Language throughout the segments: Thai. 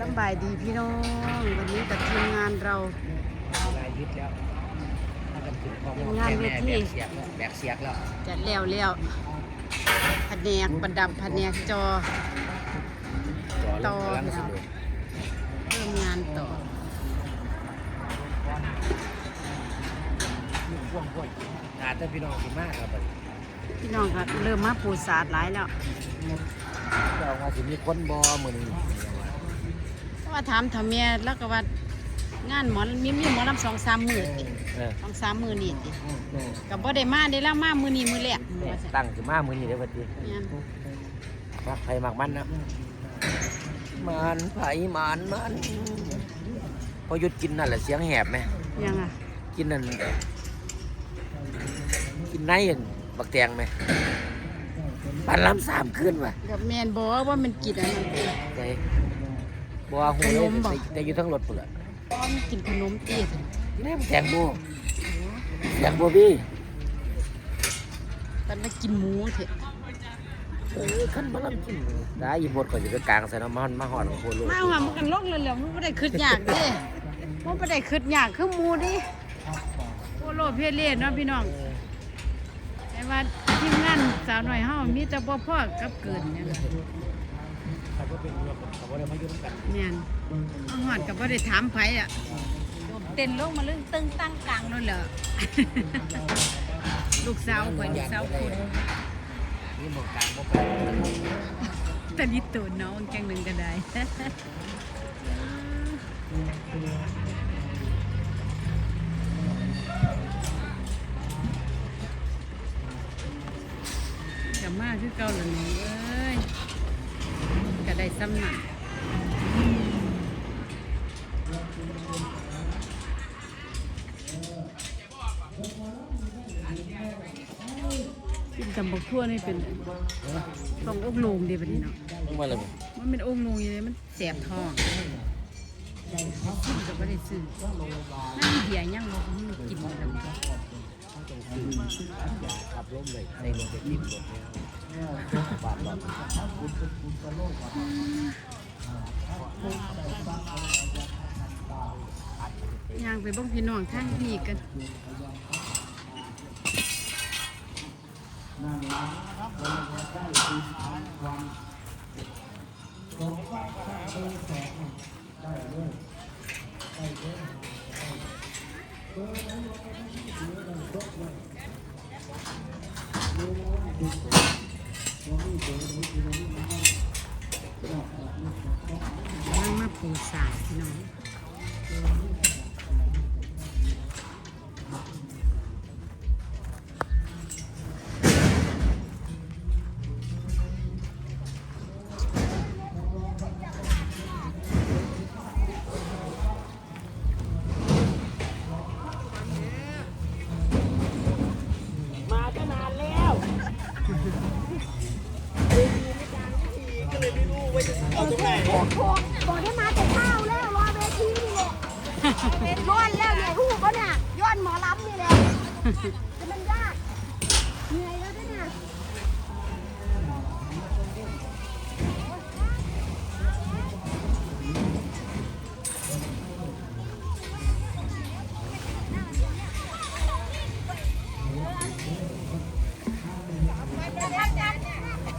สบายดีพี่น้อง วันนี้กับทีมงานเราลายยึดแล้วถ้ากันถึงพองานเวทีแบกเสียกแล้วแบกเสียกแล้วจะแล้วแล้วแผนกประดับแผนกจอต่อกำลังสุดเริ่มงานต่อมีพ่วงพ่วงอาจจะพี่น้องกินมากครับพี่น้องครับเริ่มมาปูสาดหลายแล้วเจ้าว่าสิมีคนบ่มื้อนี้ ว่าถามทำเมียแล้วก็ว่างานหมอมีมีหมอลำสองสามหมื่นเออสองสามหมื่นนี่ติกับบ่ได้มาได้แล้วมามือนี้มือแรกว่าซั่นตั้งสิมามื้อนี้เด้อบัดนี้แม่นมักไผมักมันนะมันไผมันมันพอหยุดกินนั่นแหละเสียงแหบไหมยังอะกินนั่นกินไหนอันบักแตงไหมปันลำสามขึ้นว่ะกับแมนบอกว่ามันกินอันนั้นติใจ บัวหูขนมบ่เลยแต่อยู่ทั้งรถเปลือกมันกินขนมตีนี่แม่แตงโมแตงโมพี่ตอนนั้นกินหมูเถอะเออขั้นมาลำกินได้ยินบทก่อนจะไปกลางใส่น้ำมันมาหอดของโคโลมาหามันกันลกเลยแหล้วมันไม่ได้คืดยากเดิมันไม่ได้คืดยากคือหมูดิโคโลเพเล่เนาะพี่น้องแต่ว่าทีมงานสาวหน่อยเฮามีแต่บ่พ่อกับเกินเนี่ย เขาก็เป็นรถเขาก็ได้มายุ่งกันแม่นเอาหอดกับบ่ได้ถามไผอะเต้นลงมาเรื่องตึงตั้งกลางนั่นแหละลูกสาวข่อยลูกสาวคุณนี่หมองกลางบ่ไปตะลิตูนน้องจังหนึ่งก็ได้กับมาคือเก่าแล้วนี่เอ้ยก็ได้ ซ้ำหนักกินตำบักทั่วนี่เป็นต้องอกโลงเดียวบัดนี้เนาะต้องมาเลยมันเป็นองค์ลงอยู่เลยมันแสบท้องซื้อก็ไม่ได้ซื้อนั่งเบียร์ยังบอกมึงกินแล้วขับล้มเลยในรถไปกินรถเนี่ยบาดหลอด ย่างไปบ้องพี่น้องท่างนี้กันนั่งมา ปูสาดพี่น้องมาก็นานแล้วบอกได้มาแต่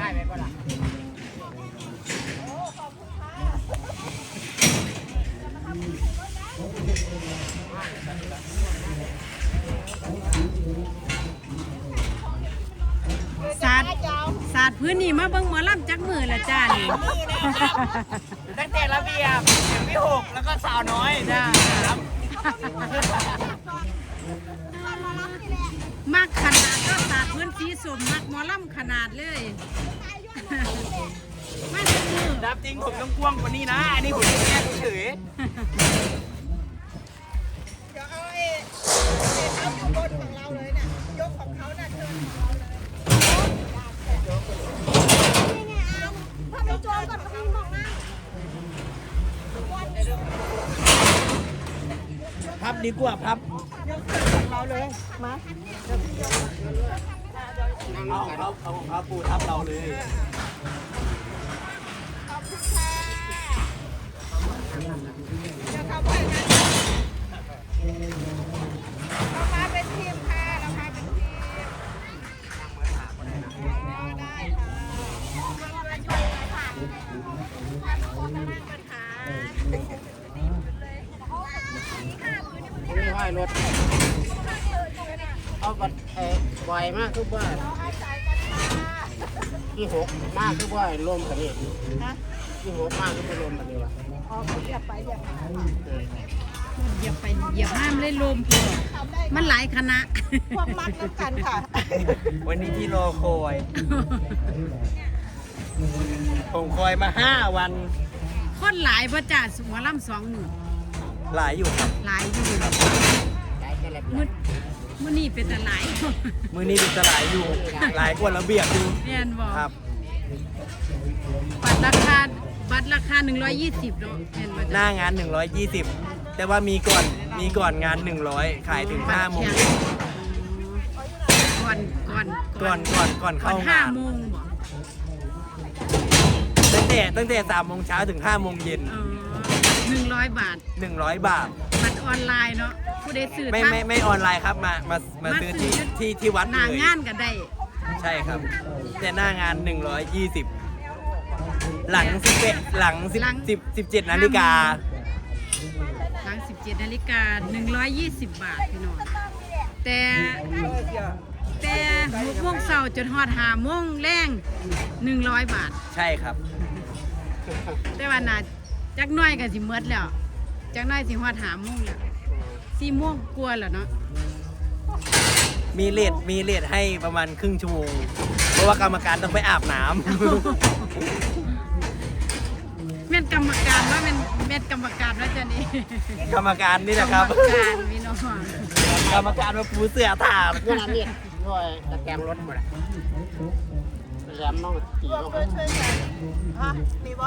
ได้ไหมก็ล่ะสาดสาดพื้นนี่มาเบิ่งหมอลำจักมือละจ้านี่ ตั้งแต่ระเบียบเสียงพี่หกแล้วก็สาวน้อยจ้าครับ มักขนาดก็สาดพื้นสีสมมักหมอลำขนาดเลยมาจักมือดับจริงผมต้องกว้างกว่านี้นะ อันนี้ผมแค่เฉยนี่ไงอามถ้าไม่โจรก่อนก็มีมองหน้า พับดีกว่าพับเราเลยมาเอาเอาเอาเอาปูทับเราเลยเรา อยรถเอาบัตรเอ่อบ่อยมากคือว่าเราอาศัยกันค่ะที่หกมากคือว่าร่วมกันนี่ฮะที่หกมากคือไปร่วมกันนี่วะออกเรียบไปเรียบมาเออเหยียบไปเหยียบห้ามเลยลมพอทำได้มันหลายคณะพวกมัดน้ำกันค่ะ วันนี้ที่รอคอย ผมคอยมาห้าวัน คนหลายประจ่าหมอลำสองมือหลายอยู่ครับ หลายอยู่ หลายแค่แหลบมือมือนี่เป็นแต่หลายมือนี้เป็นตลายอยู่ หลายกว่าระเบียบอยู่เรียนบอกครับ บัตรราคาบัตรราคา 120เนาะเห็นมาหน้างาน 120 แต่ว่ามีก่อนมีก่อนงาน 100 ขายถึง5โมงก่อนก่อนก่อนก่อนก่อนก่อเข้านห้างาน โมงบอกตั้งแต่ตั้งแต่3โมงเช้าถึง5โมงเย็นเออหนึ่งร้อยบาท 100 บาท บัตรออนไลน์เนาะ ผู้ใดซื้อไม่ทางไม่ไม่ออนไลน์ครับมามามาซื้อที่ที่ที่วัดหเลน้ายงานก็ได้ ใช่ครับ แต่หน้างาน 120 หลัง11หลังหลัง 10 10 17นาฬิกาหลัง 17นาฬิกา120 บาทพี่น้องแต่แต่หกโมงเช้าจนฮอดหาโมงแรง100 บาท ใช่ครับ แต่ว่าน่าจักหน้อยก็สิหมดแล้วจักหน้อยสิฮอดหาโมงแล้ว สี่โมงกลัวาแล้วเนาะมีเลทมีเลทให้ประมาณครึ่งชั่วโมง เพราะว่ากรรมการต้องไปอาบน้ำแม่นกรรมการว่าแม่นแม่นกรรมการว่าจะนี่กรรมการนี่นะครับกรรมการพี่น้องกรรมการมาปูเสือถามเพื่อนอันนี้ด้วยตะแกรงรถหมดอะแหลมน้องขี่ร่วมเข้าไปด้วยช่วยกันฮะมีบ่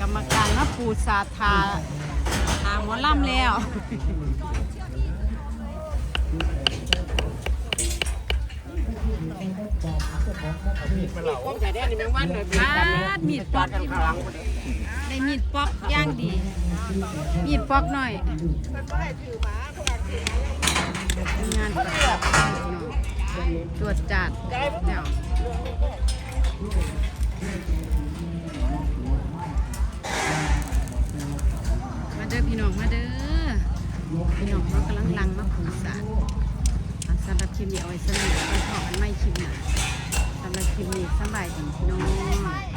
กรรมการมาปูสาธาหาหมอลำแล้ว ผมใส่ได้นี่แมงวันเลยปาดมีดปอกกันข้างหลังได้มีดปอกย่างดี มีดปอกหน่อยงานประกอบตรวจจัดแล้ว คลิปนี้เอาไว้สนุกไปขอกันไม่คลิปหน้สำหรับคลิปนี้สบายดีพี่น้อง